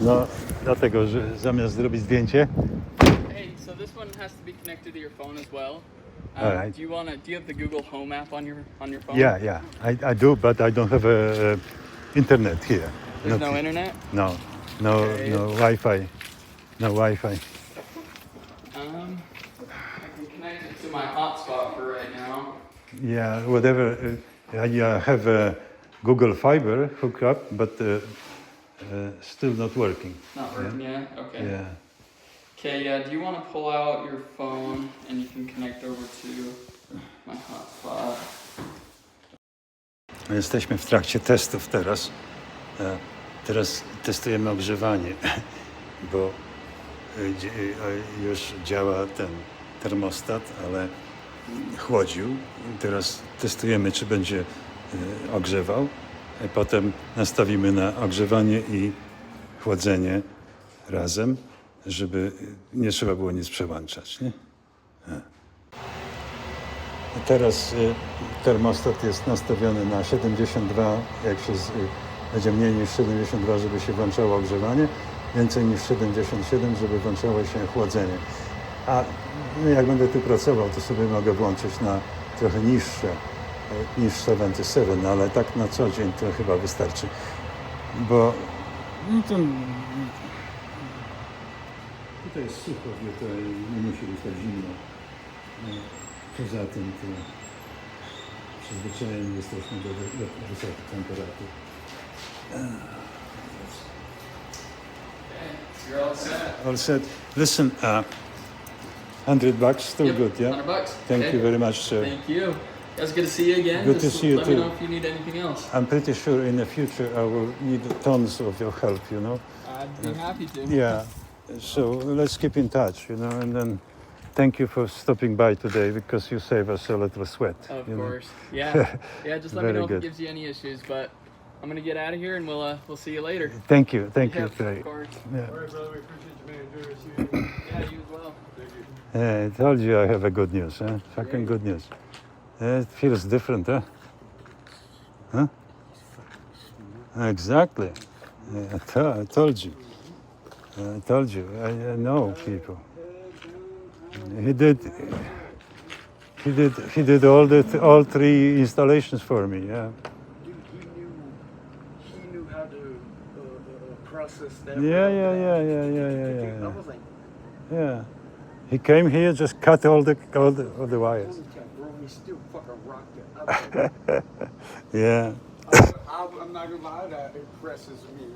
No, dlatego, że zamiast zrobić zdjęcie, Hey, so this one has to be connected to your phone as well. Um, Alright. Do you want to? Do you have the Google Home app on your on your phone? yeah, yeah, I, I do, but I don't have a, uh internet here. There's Not- no internet. No, no, Okay. no Wi-Fi, no Wi-Fi. Um, I can connect it to my hotspot for right now. Yeah, whatever. Uh, I uh, have a Google Fiber hookup, but uh, uh, still not working. Not working yet. Okay. Yeah. Okay. Yeah. Do you want to pull out your phone and you can connect over to my hotspot? Jesteśmy w trakcie testów teraz. E, Teraz testujemy ogrzewanie, bo e, e, już działa ten termostat, ale chłodził. Teraz testujemy, czy będzie ogrzewał. A Potem nastawimy na ogrzewanie i chłodzenie razem, żeby nie trzeba było nic przełączać. Nie? Teraz y, termostat jest nastawiony na 72, jak się z, y, będzie mniej niż 72, żeby się włączało ogrzewanie, więcej niż 77, żeby włączało się chłodzenie. A no, jak będę tu pracował, to sobie mogę włączyć na trochę niższe niż 77, ale tak na co dzień to chyba wystarczy. Bo no to, tutaj jest sucho, tutaj nie musi być tak zimno. No, Poza tym to przyzwyczajeni jesteśmy do wy- wysokich temperatur. You're all set. All set. Listen, uh, 100 bucks, still Yep, good, yeah? 100 bucks. Thank Okay. you very much, sir. Thank you. It was good to see you again. Good to see you let too. me know if you need anything else. I'm pretty sure in the future I will need tons of your help, you know? I'd be happy to. Yeah. So let's keep in touch, you know, and then thank you for stopping by today because you save us a little sweat. Of you know? course. Yeah. Yeah. Just let me Very know if it gives you any issues. But I'm gonna get out of here, and we'll uh, we'll see you later. Thank you, thank you, Yep, Trey. Of course. Yeah. All right, brother. We appreciate you, man. Enjoy the rest of your. Yeah. You as well. Thank you. Yeah, I told you I have a good news, huh? Fucking good news. Yeah, it feels different, huh? Huh? Exactly. Yeah, I, told you. I told you. I, I know people. He did. He did. He did all the th- all three installations for me. Yeah. Dude, he knew, he knew how to uh, uh, process that. Yeah, yeah, yeah, yeah, yeah, yeah, yeah, He came here, just cut all the all the, all the wires. holy cow, bro, he still fucking rocked it. I Yeah. I'm not gonna lie, that impresses me.